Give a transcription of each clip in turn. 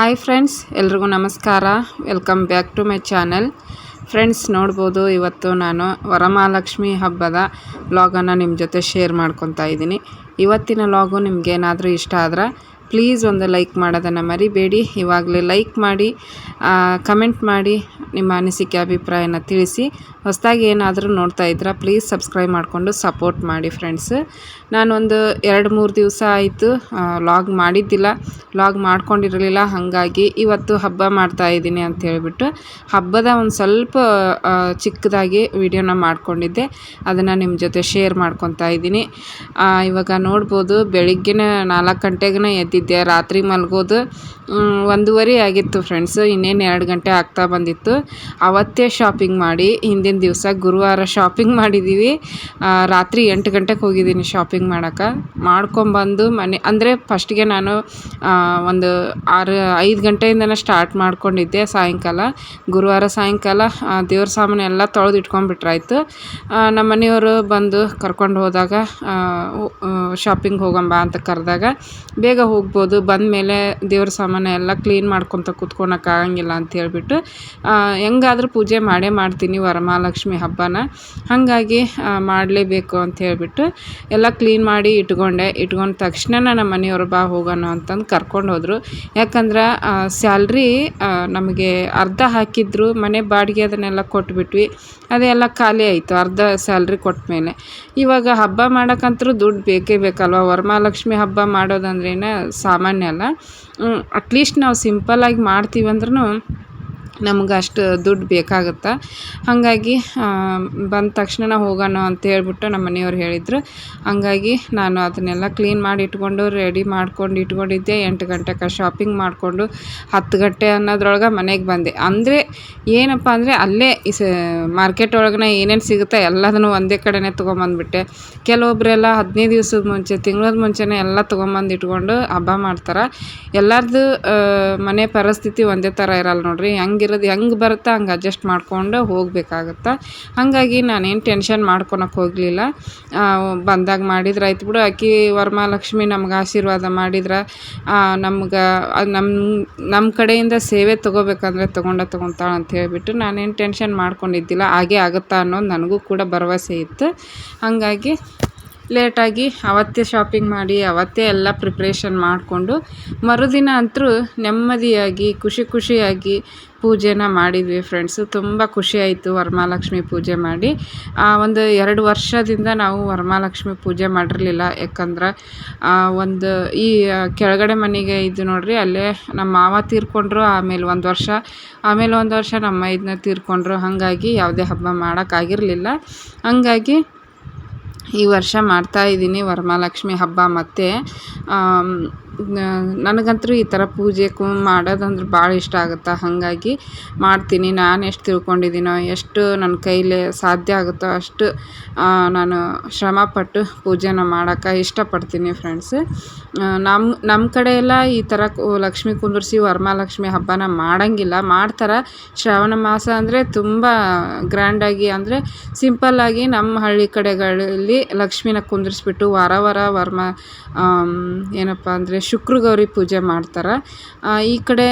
Hi friends, ಎಲ್ರಿಗೂ ನಮಸ್ಕಾರ. Welcome back to my channel. Friends, ನೋಡ್ಬೋದು ಇವತ್ತು ನಾನು ವರಮಹಾಲಕ್ಷ್ಮಿ ಹಬ್ಬದ ವ್ಲಾಗನ್ನು ನಿಮ್ಮ ಜೊತೆ ಶೇರ್ ಮಾಡ್ಕೊತಾ ಇದ್ದೀನಿ. ಇವತ್ತಿನ ಲಾಗು ನಿಮ್ಗೇನಾದರೂ ಇಷ್ಟ ಆದ್ರೆ ಪ್ಲೀಸ್ ಒಂದು ಲೈಕ್ ಮಾಡೋದನ್ನು ಮರಿಬೇಡಿ. ಇವಾಗಲೇ ಲೈಕ್ ಮಾಡಿ ಕಮೆಂಟ್ ಮಾಡಿ, ನಿಮ್ಮ ಅನಿಸಿಕೆ, ಅಭಿಪ್ರಾಯನ ತಿಳಿಸಿ. ಹೊಸದಾಗಿ ಏನಾದರೂ ನೋಡ್ತಾ ಇದ್ದೀರಾ, ಪ್ಲೀಸ್ ಸಬ್ಸ್ಕ್ರೈಬ್ ಮಾಡಿಕೊಂಡು ಸಪೋರ್ಟ್ ಮಾಡಿ ಫ್ರೆಂಡ್ಸ್. ನಾನೊಂದು ಎರಡು ಮೂರು ದಿವಸ ಆಯಿತು ಲಾಗ್ ಮಾಡಿದ್ದಿಲ್ಲ. ಲಾಗ್ ಮಾಡ್ಕೊಂಡಿರಲಿಲ್ಲ, ಹಾಗಾಗಿ ಇವತ್ತು ಹಬ್ಬ ಮಾಡ್ತಾ ಇದ್ದೀನಿ ಅಂತ ಹೇಳಿಬಿಟ್ಟು ಹಬ್ಬದ ಒಂದು ಸ್ವಲ್ಪ ಚಿಕ್ಕದಾಗಿ ವಿಡಿಯೋನ ಮಾಡ್ಕೊಂಡಿದ್ದೆ. ಅದನ್ನು ನಿಮ್ಮ ಜೊತೆ ಶೇರ್ ಮಾಡ್ಕೊತಾ ಇದ್ದೀನಿ. ಇವಾಗ ನೋಡ್ಬೋದು, ಬೆಳಿಗ್ಗೆನೇ ನಾಲ್ಕು ಗಂಟೆಗೆ ಎದ್ದಿದ್ದೆ ರಾತ್ರಿ ಮಲಗೋದು ಒಂದೂವರೆ ಆಗಿತ್ತು ಫ್ರೆಂಡ್ಸ್ ಇನ್ನೇನು ಎರಡು ಗಂಟೆ ಆಗ್ತಾ ಬಂದಿತ್ತು. ಅವತ್ತೇ ಶಾಪಿಂಗ್ ಮಾಡಿ, ಹಿಂದಿನ ದಿವಸ ಗುರುವಾರ ಶಾಪಿಂಗ್ ಮಾಡಿದ್ದೀವಿ ರಾತ್ರಿ ಎಂಟು ಗಂಟೆಗೆ ಹೋಗಿದ್ದೀನಿ ಶಾಪಿಂಗ್ ಮಾಡೋಕೆ. ಮಾಡ್ಕೊಂಬಂದು ಮನೆ, ಅಂದರೆ ಫಸ್ಟಿಗೆ ನಾನು ಒಂದು ಆರು, ಐದು ಗಂಟೆಯಿಂದನೇ ಸ್ಟಾರ್ಟ್ ಮಾಡ್ಕೊಂಡಿದ್ದೆ ಸಾಯಂಕಾಲ. ಗುರುವಾರ ಸಾಯಂಕಾಲ ದೇವ್ರ ಸಾಮಾನು ಎಲ್ಲ ತೊಳೆದು ಇಟ್ಕೊಂಡ್ಬಿಟ್ರಾಯ್ತು. ನಮ್ಮ ಮನೆಯವರು ಬಂದು ಕರ್ಕೊಂಡು ಹೋದಾಗ ಶಾಪಿಂಗ್ ಹೋಗಂಬ ಅಂತ ಕರೆದಾಗ, ಬೇಗ ಹೋಗ್ಬೋದು ಬಂದ ಮೇಲೆ ದೇವ್ರ ಸಾಮಾನು ಎಲ್ಲ ಕ್ಲೀನ್ ಮಾಡ್ಕೊತ ಕೂತ್ಕೊಳಕ್ಕೆ ಆಗಂಗಿಲ್ಲ ಅಂತ ಹೇಳ್ಬಿಟ್ಟು ಹೆಂಗಾದ್ರೂ ಪೂಜೆ ಮಾಡೇ ಮಾಡ್ತೀನಿ ವರಮಹಾಲಕ್ಷ್ಮಿ ಹಬ್ಬನ. ಹಾಗಾಗಿ ಮಾಡಲೇಬೇಕು ಅಂತ ಹೇಳ್ಬಿಟ್ಟು ಎಲ್ಲ ಕ್ಲೀನ್ ಮಾಡಿ ಇಟ್ಕೊಂಡೆ. ಇಟ್ಕೊಂಡ ತಕ್ಷಣ ನಮ್ಮ ಮನೆಯವರು ಬಾ ಹೋಗೋಣ ಅಂತಂದು ಕರ್ಕೊಂಡು ಹೋದರು. ಯಾಕಂದ್ರೆ ಸ್ಯಾಲ್ರಿ ನಮಗೆ ಅರ್ಧ ಹಾಕಿದ್ರು ಮನೆ ಬಾಡಿಗೆ ಅದನ್ನೆಲ್ಲ ಕೊಟ್ಬಿಟ್ವಿ. ಅದೆಲ್ಲ ಖಾಲಿ ಆಯಿತು ಅರ್ಧ ಸ್ಯಾಲ್ರಿ ಕೊಟ್ಟ ಮೇಲೆ ಇವಾಗ ಹಬ್ಬ ಮಾಡೋಕ್ಕಂತರೂ ದುಡ್ಡು ಬೇಕೇ ಬೇಕಲ್ವ? ವರಮಹಾಲಕ್ಷ್ಮಿ ಹಬ್ಬ ಮಾಡೋದಂದ್ರೇ ಸಾಮಾನ್ಯ ಅಲ್ಲ. ಅಟ್ಲೀಸ್ಟ್ ನಾವು ಸಿಂಪಲ್ಲಾಗಿ ಮಾಡ್ತೀವಿ ಅಂದ್ರೂ ನಮ್ಗೆ ಅಷ್ಟು ದುಡ್ಡು ಬೇಕಾಗುತ್ತೆ? ಹಾಗಾಗಿ ಬಂದ ತಕ್ಷಣ ಹೋಗೋಣ ಅಂತ ಹೇಳ್ಬಿಟ್ಟು ನಮ್ಮ ಮನೆಯವ್ರು ಹೇಳಿದರು. ಹಾಗಾಗಿ ನಾನು ಅದನ್ನೆಲ್ಲ ಕ್ಲೀನ್ ಮಾಡಿ ಇಟ್ಕೊಂಡು ರೆಡಿ ಮಾಡ್ಕೊಂಡು ಇಟ್ಕೊಂಡಿದ್ದೆ. ಎಂಟು ಗಂಟೆಗೆ ಶಾಪಿಂಗ್ ಮಾಡಿಕೊಂಡು, ಹತ್ತು ಗಂಟೆ ಅನ್ನೋದ್ರೊಳಗೆ ಮನೆಗೆ ಬಂದೆ. ಅಂದರೆ ಏನಪ್ಪ ಅಂದರೆ ಅಲ್ಲೇ ಸ ಮಾರ್ಕೆಟ್ ಒಳಗನೆ ಏನೇನು ಸಿಗುತ್ತೆ ಎಲ್ಲದನ್ನು ಒಂದೇ ಕಡೆನೇ ತೊಗೊಂಬಂದ್ಬಿಟ್ಟೆ. ಕೆಲವೊಬ್ಬರೆಲ್ಲ ಹದಿನೈದು ದಿವಸದ ಮುಂಚೆ, ತಿಂಗಳದ ಮುಂಚೆನೇ ಎಲ್ಲ ತೊಗೊಂಬಂದು ಇಟ್ಕೊಂಡು ಹಬ್ಬ ಮಾಡ್ತಾರೆ. ಎಲ್ಲರದು ಮನೆ ಪರಿಸ್ಥಿತಿ ಒಂದೇ ಥರ ಇರಲ್ಲ ನೋಡಿರಿ. ಹೆಂಗೆ ಇರೋದು ಹೆಂಗೆ ಬರುತ್ತೆ ಹಂಗೆ ಅಡ್ಜಸ್ಟ್ ಮಾಡ್ಕೊಂಡು ಹೋಗಬೇಕಾಗತ್ತೆ? ಹಾಗಾಗಿ ನಾನೇನು ಟೆನ್ಷನ್ ಮಾಡ್ಕೊಳಕ್ಕೆ ಹೋಗಲಿಲ್ಲ. ಬಂದಾಗ ಮಾಡಿದ್ರೆ ಆಯ್ತು ಬಿಡು. ಆಕಿ ವರಮಹಾಲಕ್ಷ್ಮಿ ನಮ್ಗೆ ಆಶೀರ್ವಾದ ಮಾಡಿದ್ರೆ ನಮ್ಗೆ ನಮ್ಮ ನಮ್ಮ ಕಡೆಯಿಂದ ಸೇವೆ ತೊಗೋಬೇಕಂದ್ರೆ ತೊಗೊಂಡ ತೊಗೊತಾಳೆ ಅಂತ ಹೇಳಿಬಿಟ್ಟು ನಾನೇನು ಟೆನ್ಷನ್ ಮಾಡ್ಕೊಂಡಿದ್ದಿಲ್ಲ. ಹಾಗೆ ಆಗುತ್ತಾ ಅನ್ನೋದು ನನಗೂ ಕೂಡ ಭರವಸೆ ಇತ್ತು. ಹಾಗಾಗಿ ಲೇಟಾಗಿ ಅವತ್ತೇ ಶಾಪಿಂಗ್ ಮಾಡಿ, ಅವತ್ತೇ ಎಲ್ಲ ಪ್ರಿಪ್ರೇಷನ್ ಮಾಡಿಕೊಂಡು ಮರುದಿನ ಅಂತೂ ನೆಮ್ಮದಿಯಾಗಿ, ಖುಷಿ ಖುಷಿಯಾಗಿ ಪೂಜೆನ ಮಾಡಿದ್ವಿ ಫ್ರೆಂಡ್ಸು ತುಂಬ ಖುಷಿ ಆಯಿತು ವರಮಹಾಲಕ್ಷ್ಮಿ ಪೂಜೆ ಮಾಡಿ. ಆ ಒಂದು ಎರಡು ವರ್ಷದಿಂದ ನಾವು ವರಮಹಾಲಕ್ಷ್ಮಿ ಪೂಜೆ ಮಾಡಿರಲಿಲ್ಲ. ಯಾಕಂದ್ರೆ ಒಂದು ಈ ಕೆಳಗಡೆ ಮನೆಗೆ ಇದು ನೋಡಿರಿ, ಅಲ್ಲೇ ನಮ್ಮ ಮಾವ ತೀರ್ಕೊಂಡ್ರು, ಆಮೇಲೆ ಒಂದು ವರ್ಷ, ಆಮೇಲೆ ಒಂದು ವರ್ಷ ನಮ್ಮ ಇದನ್ನ ತೀರ್ಕೊಂಡ್ರು. ಹಾಗಾಗಿ ಯಾವುದೇ ಹಬ್ಬ ಮಾಡೋಕ್ಕಾಗಿರಲಿಲ್ಲ ಹಂಗಾಗಿ ಈ ವರ್ಷ ಮಾಡ್ತಾ ಇದ್ದೀನಿ ವರಮಹಾಲಕ್ಷ್ಮಿ ಹಬ್ಬ. ಮತ್ತು ನನಗಂತೂ ಈ ಥರ ಪೂಜೆ ಕು, ಮಾಡೋದಂದ್ರೆ ಭಾಳ ಇಷ್ಟ ಆಗುತ್ತೆ. ಹಾಗಾಗಿ ಮಾಡ್ತೀನಿ. ನಾನು ಎಷ್ಟು ತಿಳ್ಕೊಂಡಿದ್ದೀನೋ, ಎಷ್ಟು ನನ್ನ ಕೈಲಿ ಸಾಧ್ಯ ಆಗುತ್ತೋ ಅಷ್ಟು ನಾನು ಶ್ರಮಪಟ್ಟು ಪೂಜೆನ ಮಾಡೋಕ್ಕೆ ಇಷ್ಟಪಡ್ತೀನಿ ಫ್ರೆಂಡ್ಸ್. ನಮ್ಮ ನಮ್ಮ ಕಡೆ ಎಲ್ಲ ಈ ಥರ ಲಕ್ಷ್ಮಿ ಕುಂದರ್ಸಿ ವರಮಹಾಲಕ್ಷ್ಮಿ ಹಬ್ಬನ ಮಾಡೋಂಗಿಲ್ಲ. ಮಾಡ್ತಾರೆ. ಶ್ರಾವಣ ಮಾಸ ಅಂದರೆ ತುಂಬ ಗ್ರ್ಯಾಂಡಾಗಿ ಅಂದರೆ ಸಿಂಪಲ್ಲಾಗಿ ನಮ್ಮ ಹಳ್ಳಿ ಕಡೆಗಳಲ್ಲಿ ಲಕ್ಷ್ಮಿನ ಕುಂದಿರಿಸ್ಬಿಟ್ಟು ವಾರ ವಾರ ವರ್ಮ ಏನಪ್ಪ ಅಂದರೆ ಶುಕ್ರ ಗೌರಿ ಪೂಜೆ ಮಾಡ್ತಾರೆ. ಈ ಕಡೆ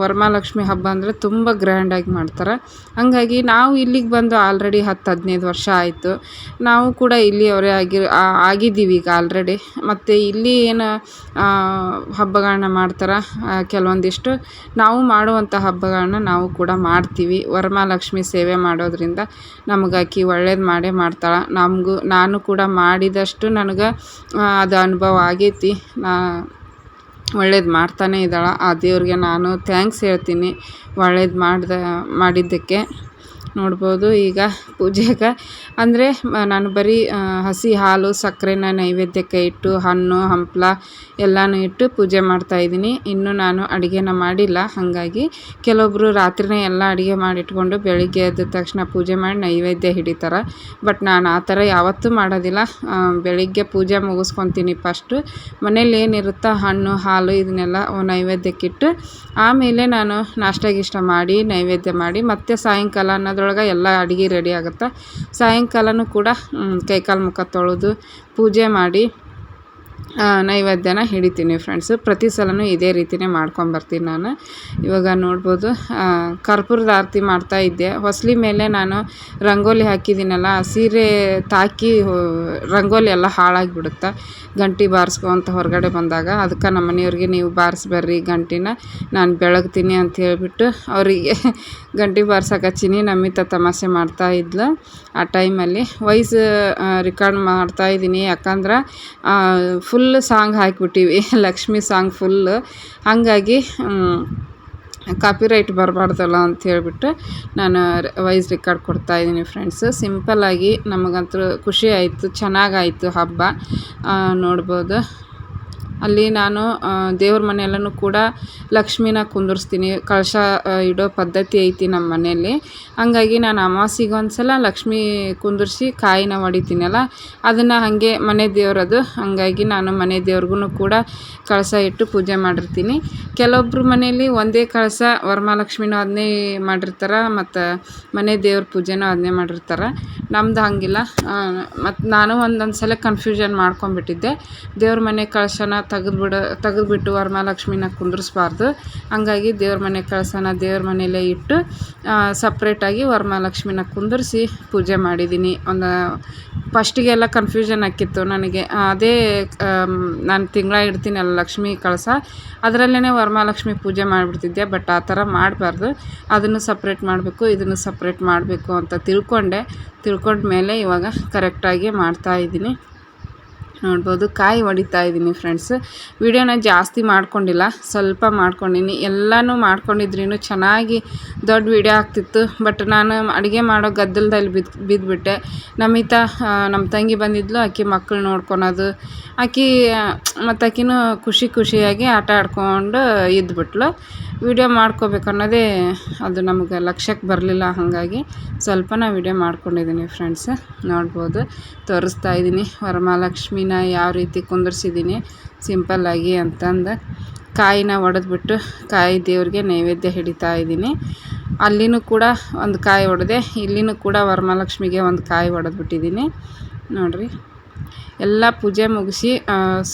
ವರಮಹಾಲಕ್ಷ್ಮಿ ಹಬ್ಬ ಅಂದರೆ ತುಂಬ ಗ್ರ್ಯಾಂಡಾಗಿ ಮಾಡ್ತಾರೆ. ಹಾಗಾಗಿ ನಾವು ಇಲ್ಲಿಗೆ ಬಂದು ಆಲ್ರೆಡಿ ಹತ್ತು, ಹದಿನೈದು ವರ್ಷ ಆಯಿತು. ನಾವು ಕೂಡ ಇಲ್ಲಿಯವರೇ ಆಗಿ ಆಗಿದ್ದೀವಿ ಈಗ ಆಲ್ರೆಡಿ ಮತ್ತು ಇಲ್ಲಿ ಏನು ಹಬ್ಬಗಳನ್ನ ಮಾಡ್ತಾರೆ? ಕೆಲವೊಂದಿಷ್ಟು. ನಾವು ಮಾಡುವಂಥ ಹಬ್ಬಗಳನ್ನ ನಾವು ಕೂಡ ಮಾಡ್ತೀವಿ. ವರಮಹಾಲಕ್ಷ್ಮಿ ಸೇವೆ ಮಾಡೋದ್ರಿಂದ ನಮಗಾಕಿ ಒಳ್ಳೇದು ಮಾಡೇ ಮಾಡ್ತಾಳೆ. ನಮಗೂ ನಾನು ಕೂಡ ಮಾಡಿದಷ್ಟು ನನಗೆ ಅದು ಅನುಭವ ಆಗೈತಿ. ನಾ ಒಳ್ಳೇದು ಮಾಡ್ತಾನೆ ಇದ್ದಾಳೆ. ಆ ದೇವ್ರಿಗೆ ನಾನು ಥ್ಯಾಂಕ್ಸ್ ಹೇಳ್ತೀನಿ. ಒಳ್ಳೇದು ಮಾಡಿದ, ಮಾಡಿದ್ದಕ್ಕೆ. ನೋಡ್ಬೋದು ಈಗ ಪೂಜೆಗೆ. ಅಂದರೆ ನಾನು ಬರೀ ಹಸಿ ಹಾಲು, ಸಕ್ಕರೆನ ನೈವೇದ್ಯಕ್ಕೆ ಇಟ್ಟು, ಹಣ್ಣು, ಹಂಪಲ ಎಲ್ಲನೂ ಇಟ್ಟು ಪೂಜೆ ಮಾಡ್ತಾಯಿದ್ದೀನಿ ಇನ್ನೂ ನಾನು ಅಡುಗೆನ ಮಾಡಿಲ್ಲ. ಹಾಗಾಗಿ ಕೆಲವೊಬ್ಬರು ರಾತ್ರಿನೇ ಎಲ್ಲ ಅಡುಗೆ ಮಾಡಿಟ್ಕೊಂಡು ಬೆಳಿಗ್ಗೆ ಎದ್ದ ತಕ್ಷಣ ಪೂಜೆ ಮಾಡಿ ನೈವೇದ್ಯ ಹಿಡಿತಾರೆ. ಬಟ್ ನಾನು ಆ ಥರ ಯಾವತ್ತೂ ಮಾಡೋದಿಲ್ಲ. ಬೆಳಿಗ್ಗೆ ಪೂಜೆ ಮುಗಿಸ್ಕೊತೀನಿ ಫಸ್ಟು ಮನೇಲಿ ಏನಿರುತ್ತೋ ಹಣ್ಣು, ಹಾಲು ಇದನ್ನೆಲ್ಲ ನೈವೇದ್ಯಕ್ಕಿಟ್ಟು ಆಮೇಲೆ ನಾನು ನಾಷ್ಟ ಗೀಷ್ಟ ಮಾಡಿ, ನೈವೇದ್ಯ ಮಾಡಿ ಮತ್ತೆ ಸಾಯಂಕಾಲ ಅನ್ನೋದ್ರೊಳಗೆ ಎಲ್ಲ ಅಡುಗೆ ರೆಡಿ ಆಗುತ್ತೆ. ಸಾಯಂಕಾಲವೂ ಕೂಡ ಕೈಕಾಲು ಮುಖ ತೊಳೆದು ಪೂಜೆ ಮಾಡಿ ನೈವೇದ್ಯನ ಹಿಡಿತೀನಿ ಫ್ರೆಂಡ್ಸು ಪ್ರತಿ ಸಲವೂ ಇದೇ ರೀತಿಯೇ ಮಾಡ್ಕೊಂಬರ್ತೀನಿ ನಾನು. ಇವಾಗ ನೋಡ್ಬೋದು ಕರ್ಪೂರದ ಆರತಿ ಮಾಡ್ತಾ ಇದ್ದೆ. ಹೊಸ್ಲಿ ಮೇಲೆ ನಾನು ರಂಗೋಲಿ ಹಾಕಿದ್ದೀನಲ್ಲ ಸೀರೆ ತಾಕಿ ರಂಗೋಲಿ ಎಲ್ಲ ಹಾಳಾಗಿಬಿಡುತ್ತೆ? ಗಂಟೆ ಬಾರಿಸ್ಕೊಂತ ಹೊರಗಡೆ ಬಂದಾಗ, ಅದಕ್ಕೆ ನಮ್ಮ ಮನೆಯವ್ರಿಗೆ ನೀವು ಬಾರಿಸ್ಬರ್ರಿ ಗಂಟಿನ, ನಾನು ಬೆಳಗ್ತೀನಿ ಅಂತ ಹೇಳಿಬಿಟ್ಟು ಅವರಿಗೆ ಗಂಟೆ ಬಾರ್ಸಕ್ಕೆ ನಮ್ಮಿತ್ತ ನಮ್ಮಿತ ತಮಾಷೆ ಮಾಡ್ತಾ ಇದ್ಲು. ಆ ಟೈಮಲ್ಲಿ ವಾಯ್ಸ್ ರೆಕಾರ್ಡ್ ಮಾಡ್ತಾ ಇದ್ದೀನಿ. ಯಾಕಂದ್ರೆ full song ಹಾಕಿಬಿಟ್ಟಿವಿ. Lakshmi song full ಹಾಗಾಗಿ ಕಾಪಿರೈಟ್ ಬರಬಾರ್ದಲ್ಲ ಅಂತ ಹೇಳಿಬಿಟ್ಟು ನಾನು ವಾಯ್ಸ್ ರೆಕಾರ್ಡ್ ಕೊಡ್ತಾ ಇದ್ದೀನಿ ಫ್ರೆಂಡ್ಸ್ ಸಿಂಪಲ್ಲಾಗಿ ನಮಗಂತೂ ಖುಷಿ ಆಯಿತು, ಚೆನ್ನಾಗಾಯಿತು ಹಬ್ಬ. ನೋಡ್ಬೋದು. ಅಲ್ಲಿ ನಾನು ದೇವ್ರ ಮನೆಯಲ್ಲೂ ಕೂಡ ಲಕ್ಷ್ಮೀನ ಕುಂದರ್ಸ್ತೀನಿ. ಕಳಶ ಇಡೋ ಪದ್ಧತಿ ಐತಿ ನಮ್ಮ ಮನೆಯಲ್ಲಿ. ಹಂಗಾಗಿ ನಾನು ಅಮಾಸಿಗೆ ಒಂದು ಸಲ ಲಕ್ಷ್ಮೀ ಕುಂದಿರ್ಸಿ ಕಾಯಿನ ಹೊಡಿತೀನಲ್ಲ, ಅದನ್ನು ಹಾಗೆ ಮನೆ ದೇವ್ರದು. ಹಾಗಾಗಿ ನಾನು ಮನೆ ದೇವ್ರಿಗೂ ಕೂಡ ಕಳಸ ಇಟ್ಟು ಪೂಜೆ ಮಾಡಿರ್ತೀನಿ. ಕೆಲವೊಬ್ಬರು ಮನೆಯಲ್ಲಿ ಒಂದೇ ಕಳಸ ವರಮಹಾಲಕ್ಷ್ಮಿನೂ ಅದನ್ನೇ ಮಾಡಿರ್ತಾರೆ, ಮತ್ತು ಮನೆ ದೇವ್ರ ಪೂಜೆನೂ ಅದನ್ನೇ ಮಾಡಿರ್ತಾರೆ. ನಮ್ದು ಹಾಗಿಲ್ಲ. ಮತ್ತು ನಾನು ಒಂದೊಂದು ಸಲ ಕನ್ಫ್ಯೂಷನ್ ಮಾಡ್ಕೊಂಬಿಟ್ಟಿದ್ದೆ ದೇವ್ರ ಮನೆ ಕಳಶನ ತೆಗೆದ್ಬಿಡು, ತೆಗೆದ್ಬಿಟ್ಟು ವರಮಹಾಲಕ್ಷ್ಮಿನ ಕುಂದ್ರಿಸ್ಬಾರ್ದು. ಹಂಗಾಗಿ ದೇವ್ರ ಮನೆ ಕಳಸನ ದೇವ್ರ ಮನೆಯಲ್ಲೇ ಇಟ್ಟು ಸಪ್ರೇಟಾಗಿ ವರಮಹಾಲಕ್ಷ್ಮಿನ ಕುಂದಿರ್ಸಿ ಪೂಜೆ ಮಾಡಿದ್ದೀನಿ. ಒಂದು, ಫಸ್ಟಿಗೆಲ್ಲ ಕನ್ಫ್ಯೂಷನ್ ಆಕ್ಕಿತ್ತು ನನಗೆ. ಅದೇ ನಾನು ತಿಂಗಳ ಇಡ್ತೀನಲ್ಲ ಲಕ್ಷ್ಮಿ ಕಳಸ ಅದರಲ್ಲೇ ವರಮಹಾಲಕ್ಷ್ಮಿ ಪೂಜೆ ಮಾಡಿಬಿಡ್ತಿದ್ದೆ ಬಟ್ ಆ ಥರ ಮಾಡಬಾರ್ದು. ಅದನ್ನು ಸಪ್ರೇಟ್ ಮಾಡಬೇಕು, ಇದನ್ನು ಸಪ್ರೇಟ್ ಮಾಡಬೇಕು ಅಂತ ತಿಳ್ಕೊಂಡೆ. ತಿಳ್ಕೊಂಡ ಮೇಲೆ ಇವಾಗ ಕರೆಕ್ಟಾಗಿ ಮಾಡ್ತಾಯಿದ್ದೀನಿ ನೋಡ್ಬೋದು. ಕಾಯಿ ಹೊಡಿತಾ ಇದ್ದೀನಿ ಫ್ರೆಂಡ್ಸ್ ವಿಡಿಯೋನ ಜಾಸ್ತಿ ಮಾಡ್ಕೊಂಡಿಲ್ಲ, ಸ್ವಲ್ಪ ಮಾಡ್ಕೊಂಡಿನಿ. ಎಲ್ಲನೂ ಮಾಡ್ಕೊಂಡಿದ್ರೂ ಚೆನ್ನಾಗಿ ದೊಡ್ಡ ವಿಡಿಯೋ ಆಗ್ತಿತ್ತು. ಬಟ್ ನಾನು ಅಡುಗೆ ಮಾಡೋ ಗದ್ದಲದಲ್ಲಿ ಬಿದ್ದು ಬಿದ್ದುಬಿಟ್ಟೆ ನಮಿತಾ ನಮ್ಮ ತಂಗಿ ಬಂದಿದ್ಲು. ಆಕೆ ಮಕ್ಕಳು ನೋಡ್ಕೊಳೋದು. ಆಕೆ ಮತ್ತು ಆಕಿನೂ ಖುಷಿ ಖುಷಿಯಾಗಿ ಆಟ ಆಡ್ಕೊಂಡು ಇದ್ಬಿಟ್ಲು. ವೀಡಿಯೋ ಮಾಡ್ಕೋಬೇಕು ಅನ್ನೋದೇ ಅದು ನಮಗೆ ಲಕ್ಷ್ಯಕ್ಕೆ ಬರಲಿಲ್ಲ. ಹಾಗಾಗಿ ಸ್ವಲ್ಪ ನಾ ವೀಡಿಯೋ ಮಾಡ್ಕೊಂಡಿದ್ದೀನಿ ಫ್ರೆಂಡ್ಸ್. ನೋಡ್ಬೋದು, ತೋರಿಸ್ತಾ ಇದ್ದೀನಿ. ವರಮಹಾಲಕ್ಷ್ಮಿನ ಯಾವ ರೀತಿ ಕುಂದರ್ಸಿದ್ದೀನಿ. ಸಿಂಪಲ್ಲಾಗಿ ಅಂತಂದು ಕಾಯಿನ ಒಡೆದ್ಬಿಟ್ಟು ಕಾಯಿ ದೇವ್ರಿಗೆ ನೈವೇದ್ಯ ಹಿಡಿತಾ ಇದ್ದೀನಿ. ಅಲ್ಲಿನೂ ಕೂಡ ಒಂದು ಕಾಯಿ ಒಡೆದೆ, ಇಲ್ಲಿನೂ ಕೂಡ ವರಮಹಾಲಕ್ಷ್ಮಿಗೆ ಒಂದು ಕಾಯಿ ಒಡೆದ್ಬಿಟ್ಟಿದ್ದೀನಿ. ನೋಡಿರಿ. ಎಲ್ಲ ಪೂಜೆ ಮುಗಿಸಿ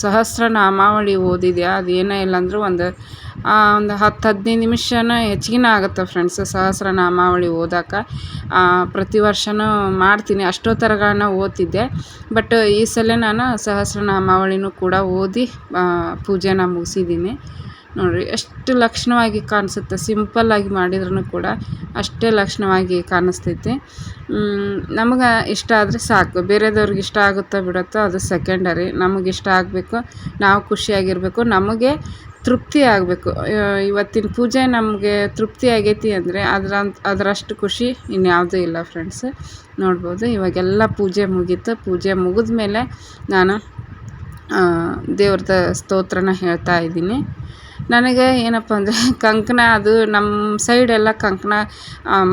ಸಹಸ್ರ ನಾಮಾವಳಿ ಓದಿದೆ ಅದು ಏನೇ ಇಲ್ಲ ಅಂದರೂ ಒಂದು ಒಂದು ಹತ್ತು ಹದಿನೈದು ನಿಮಿಷನ ಹೆಚ್ಚಿಗೆನೇ ಆಗುತ್ತೆ ಫ್ರೆಂಡ್ಸ್ ಸಹಸ್ರ ನಾಮಾವಳಿ ಓದೋಕೆ. ಪ್ರತಿ ವರ್ಷವೂ ಮಾಡ್ತೀನಿ, ಅಷ್ಟೋತ್ತರಗಳನ್ನ ಓದ್ತಿದ್ದೆ. ಬಟ್ ಈ ಸಲ ನಾನು ಸಹಸ್ರ ನಾಮಾವಳಿನೂ ಕೂಡ ಓದಿ ಪೂಜೆನ ಮುಗಿಸಿದ್ದೀನಿ. ನೋಡಿರಿ, ಎಷ್ಟು ಲಕ್ಷಣವಾಗಿ ಕಾಣಿಸುತ್ತೆ ಸಿಂಪಲ್ಲಾಗಿ ಮಾಡಿದ್ರೂ ಕೂಡ ಅಷ್ಟೇ ಲಕ್ಷಣವಾಗಿ ಕಾಣಿಸ್ತೈತಿ. ನಮಗೆ ಇಷ್ಟ ಆದರೆ ಸಾಕು. ಬೇರೆದವ್ರಿಗೆ ಇಷ್ಟ ಆಗುತ್ತೋ ಬಿಡುತ್ತೋ ಅದು ಸೆಕೆಂಡರಿ ನಮಗೆ ಇಷ್ಟ ಆಗಬೇಕು, ನಾವು ಖುಷಿಯಾಗಿರಬೇಕು, ನಮಗೆ ತೃಪ್ತಿ ಆಗಬೇಕು. ಇವತ್ತಿನ ಪೂಜೆ ನಮಗೆ ತೃಪ್ತಿ ಆಗೈತಿ ಅಂದರೆ ಅದರ, ಅದರಷ್ಟು ಖುಷಿ ಇನ್ಯಾವುದೂ ಇಲ್ಲ ಫ್ರೆಂಡ್ಸ್ ನೋಡ್ಬೋದು, ಇವಾಗೆಲ್ಲ ಪೂಜೆ ಮುಗೀತು. ಪೂಜೆ ಮುಗಿದ ಮೇಲೆ ನಾನು ದೇವ್ರದ ಸ್ತೋತ್ರನ ಹೇಳ್ತಾ ಇದ್ದೀನಿ. ನನಗೆ ಏನಪ್ಪ ಅಂದರೆ ಕಂಕಣ ಅದು ನಮ್ಮ ಸೈಡ್ ಎಲ್ಲ ಕಂಕಣ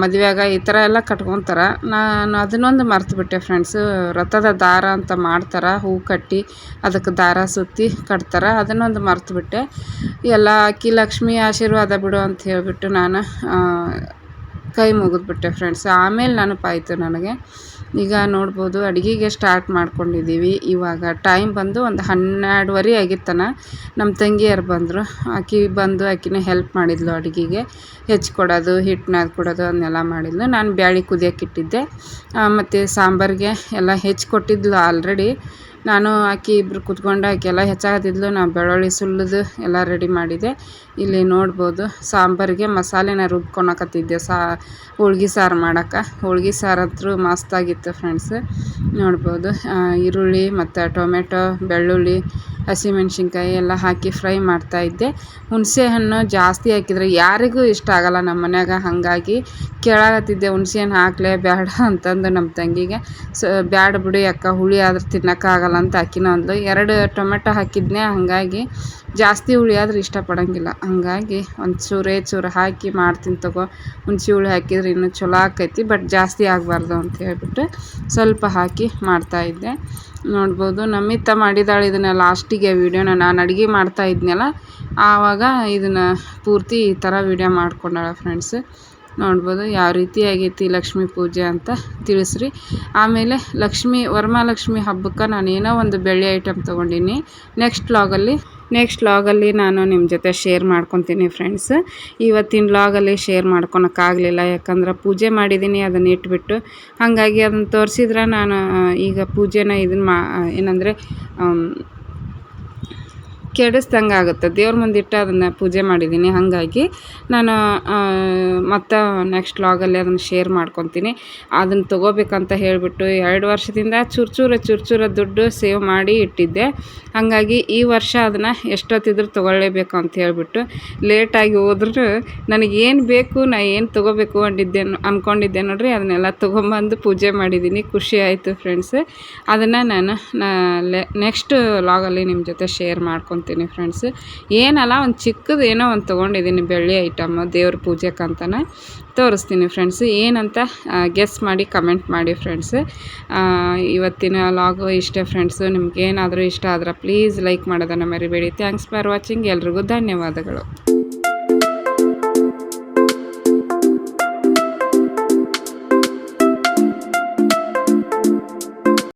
ಮದುವೆಯಾಗ ಈ ಥರ ಎಲ್ಲ ಕಟ್ಕೊತಾರೆ. ನಾನು ಅದನ್ನೊಂದು ಮರೆತುಬಿಟ್ಟೆ ಫ್ರೆಂಡ್ಸು ರಥದ ದಾರ ಅಂತ ಮಾಡ್ತಾರೆ, ಹೂ ಕಟ್ಟಿ ಅದಕ್ಕೆ ದಾರ ಸುತ್ತಿ ಕಟ್ತಾರೆ. ಅದನ್ನೊಂದು ಮರೆತುಬಿಟ್ಟೆ. ಎಲ್ಲ ಅಕ್ಕಿ ಲಕ್ಷ್ಮಿ ಆಶೀರ್ವಾದ ಬಿಡು ಅಂತ ಹೇಳಿಬಿಟ್ಟು ನಾನು ಕೈ ಮುಗಿದ್ಬಿಟ್ಟೆ ಫ್ರೆಂಡ್ಸ್ ಆಮೇಲೆ ನೆನಪಾಯಿತು ನನಗೆ. ಈಗ ನೋಡ್ಬೋದು, ಅಡುಗೆಗೆ ಸ್ಟಾರ್ಟ್ ಮಾಡ್ಕೊಂಡಿದ್ದೀವಿ ಇವಾಗ ಟೈಮ್ ಬಂದು ಒಂದು ಹನ್ನೆರಡುವರೆ ಆಗಿತ್ತನ. ನಮ್ಮ ತಂಗಿಯರು ಬಂದರು. ಆಕೆ ಬಂದು ಆಕಿನ ಹೆಲ್ಪ್ ಮಾಡಿದ್ಲು ಅಡುಗೆಗೆ. ಕೊಡೋದು ಹಿಟ್ಟು ಕೊಡೋದು ಅದನ್ನೆಲ್ಲ ಮಾಡಿದ್ಲು. ನಾನು ಬ್ಯಾಳಿ ಕುದಿಯೋಕೆ ಇಟ್ಟಿದ್ದೆ. ಮತ್ತು ಸಾಂಬಾರಿಗೆ ಎಲ್ಲ ಹೆಚ್ಚು ಕೊಟ್ಟಿದ್ಲು ಆಲ್ರೆಡಿ ನಾನು ಆಕಿ ಇಬ್ಬರು ಕುತ್ಕೊಂಡು ಆಕೆಲ್ಲ ಹೆಚ್ಚಾಗದಿದ್ಲು. ನಾನು ಬೆಳ್ಳುಳ್ಳಿ ಸುಲಿದು ಎಲ್ಲ ರೆಡಿ ಮಾಡಿದೆ. ಇಲ್ಲಿ ನೋಡ್ಬೋದು ಸಾಂಬಾರಿಗೆ ಮಸಾಲೆನ ರುಬ್ಕೊಳಕತ್ತಿದ್ದೆ. ಸಾ, ಹೋಳ್ಗೆ ಸಾರು ಮಾಡೋಕೆ. ಹೋಳ್ಗೆ ಸಾರು ಅಂತೂ ಮಸ್ತಾಗಿತ್ತು ಫ್ರೆಂಡ್ಸ್. ನೋಡ್ಬೋದು ಈರುಳ್ಳಿ ಮತ್ತು ಟೊಮೆಟೊ, ಬೆಳ್ಳುಳ್ಳಿ, ಹಸಿಮೆಣ್ಸಿನ್ಕಾಯಿ ಎಲ್ಲ ಹಾಕಿ ಫ್ರೈ ಮಾಡ್ತಾಯಿದ್ದೆ ಹುಣಸೆ ಹಣ್ಣು ಜಾಸ್ತಿ ಹಾಕಿದರೆ ಯಾರಿಗೂ ಇಷ್ಟ ಆಗಲ್ಲ ನಮ್ಮ ಮನ್ಯಾಗ. ಹಾಗಾಗಿ ಕೇಳಾಕತ್ತಿದ್ದೆ ಹುಣ್ಸೆ ಹಣ್ಣು ಹಾಕ್ಲೇ ಬೇಡ ಅಂತಂದು ನಮ್ಮ ತಂಗಿಗೆ. ಸೊ, ಬ್ಯಾಡ ಬಿಡಿ ಅಕ್ಕ ಹುಳಿ ಆದ್ರೆ ತಿನ್ನೋಕ್ಕಾಗಲ್ಲ ಅಂತ ಹಾಕಿನ ಅಂದ್ಲು. ಎರಡು ಟೊಮೆಟೊ ಹಾಕಿದ್ನೇ, ಹಾಗಾಗಿ ಜಾಸ್ತಿ ಹುಳಿ ಆದ್ರೆ ಇಷ್ಟಪಡೋಂಗಿಲ್ಲ. ಹಾಗಾಗಿ ಒಂದು ಚೂರೇ ಹಾಕಿ ಮಾಡ್ತೀನಿ ತಗೋ. ಹುಣ್ಸೆ ಹುಳಿ ಹಾಕಿದ್ರೆ ಇನ್ನೂ ಚಲೋ ಆಕೈತಿ ಬಟ್ ಜಾಸ್ತಿ ಆಗಬಾರ್ದು ಅಂತ ಹೇಳ್ಬಿಟ್ಟು ಸ್ವಲ್ಪ ಹಾಕಿ ಮಾಡ್ತಾಯಿದ್ದೆ ನೋಡ್ಬೋದು ನಮ್ಮಿತ್ತ ಮಾಡಿದಾಳೆ ಇದನ್ನು ಲಾಸ್ಟಿಗೆ ವೀಡಿಯೋನ. ನಾನು ಅಡುಗೆ ಮಾಡ್ತಾ ಇದ್ನಲ್ಲ, ಆವಾಗ ಇದನ್ನು ಪೂರ್ತಿ ಈ ಥರ ವೀಡಿಯೋ ಮಾಡ್ಕೊಂಡಾಳೆ ಫ್ರೆಂಡ್ಸ್ ನೋಡ್ಬೋದು, ಯಾವ ರೀತಿ ಆಗೈತಿ ಲಕ್ಷ್ಮೀ ಪೂಜೆ ಅಂತ ತಿಳಿಸ್ರಿ. ಆಮೇಲೆ ಲಕ್ಷ್ಮಿ ವರಮಹಾಲಕ್ಷ್ಮಿ ಹಬ್ಬಕ್ಕೆ ನಾನು ಏನೋ ಒಂದು ಬೆಳ್ಳಿ ಐಟಮ್ ತೊಗೊಂಡೀನಿ. ನೆಕ್ಸ್ಟ್ ಲಾಗಲ್ಲಿ ನೆಕ್ಸ್ಟ್ ಲಾಗಲ್ಲಿ ನಾನು ನಿಮ್ಮ ಜೊತೆ ಶೇರ್ ಮಾಡ್ಕೊತೀನಿ ಫ್ರೆಂಡ್ಸ್ ಇವತ್ತಿನ ಲಾಗಲ್ಲಿ ಶೇರ್ ಮಾಡ್ಕೊಳಕ್ಕಾಗಲಿಲ್ಲ ಯಾಕಂದ್ರೆ ಪೂಜೆ ಮಾಡಿದ್ದೀನಿ ಅದನ್ನ ಇಟ್ಬಿಟ್ಟು. ಹಾಗಾಗಿ ಅದನ್ನು ತೋರಿಸಿದ್ರೆ ನಾನು ಈಗ ಪೂಜೆನ ಇದನ್ನು ಮಾ, ಏನಂದರೆ ಕೆಡಿಸ್ದಂಗೆ ಆಗುತ್ತೆ ದೇವ್ರ ಮುಂದಿಟ್ಟು ಅದನ್ನು ಪೂಜೆ ಮಾಡಿದ್ದೀನಿ. ಹಾಗಾಗಿ ನಾನು ಮತ್ತು ನೆಕ್ಸ್ಟ್ ಲಾಗಲ್ಲಿ ಅದನ್ನು ಶೇರ್ ಮಾಡ್ಕೊತೀನಿ. ಅದನ್ನು ತೊಗೋಬೇಕಂತ ಹೇಳಿಬಿಟ್ಟು ಎರಡು ವರ್ಷದಿಂದ ಚೂರು ಚೂರ ಚೂರು ಚೂರ ದುಡ್ಡು ಸೇವ್ ಮಾಡಿ ಇಟ್ಟಿದ್ದೆ. ಹಾಗಾಗಿ ಈ ವರ್ಷ ಅದನ್ನು ಎಷ್ಟೊತ್ತಿದ್ರು ತೊಗೊಳ್ಳೇಬೇಕು ಅಂತ ಹೇಳಿಬಿಟ್ಟು ಲೇಟಾಗಿ ಹೋದ್ರೂ ನನಗೇನು ಬೇಕು, ನಾ ಏನು ತೊಗೋಬೇಕು ಅಂದಿದ್ದೆ ಅಂದ್ಕೊಂಡಿದ್ದೆ ನೋಡಿರಿ, ಅದನ್ನೆಲ್ಲ ತೊಗೊಂಬಂದು ಪೂಜೆ ಮಾಡಿದ್ದೀನಿ. ಖುಷಿ ಆಯಿತು ಫ್ರೆಂಡ್ಸ್ ಅದನ್ನು ನಾನು ನೆಕ್ಸ್ಟ್ ಲಾಗಲ್ಲಿ ನಿಮ್ಮ ಜೊತೆ ಶೇರ್ ಮಾಡ್ಕೊತೀನಿ. ಫ್ರೆಂಡ್ಸ್ ಏನಲ್ಲ, ಒಂದು ಚಿಕ್ಕದು ಏನೋ ಒಂದು ತೊಗೊಂಡಿದ್ದೀನಿ ಬೆಳ್ಳಿ ಐಟಮ್ ದೇವ್ರ ಪೂಜೆಗಂತನ ತೋರಿಸ್ತೀನಿ ಫ್ರೆಂಡ್ಸ್ ಏನಂತ ಗೆಸ್ ಮಾಡಿ ಕಮೆಂಟ್ ಮಾಡಿ ಫ್ರೆಂಡ್ಸ್ ಇವತ್ತಿನ ಲಾಗು ಇಷ್ಟೇ ಫ್ರೆಂಡ್ಸು ನಿಮ್ಗೆ ಏನಾದರೂ ಇಷ್ಟ ಆದ್ರೆ ಪ್ಲೀಸ್ ಲೈಕ್ ಮಾಡೋದನ್ನು ಮರಿಬೇಡಿ. ಥ್ಯಾಂಕ್ಸ್ ಫಾರ್ ವಾಚಿಂಗ್ ಎಲ್ರಿಗೂ ಧನ್ಯವಾದಗಳು.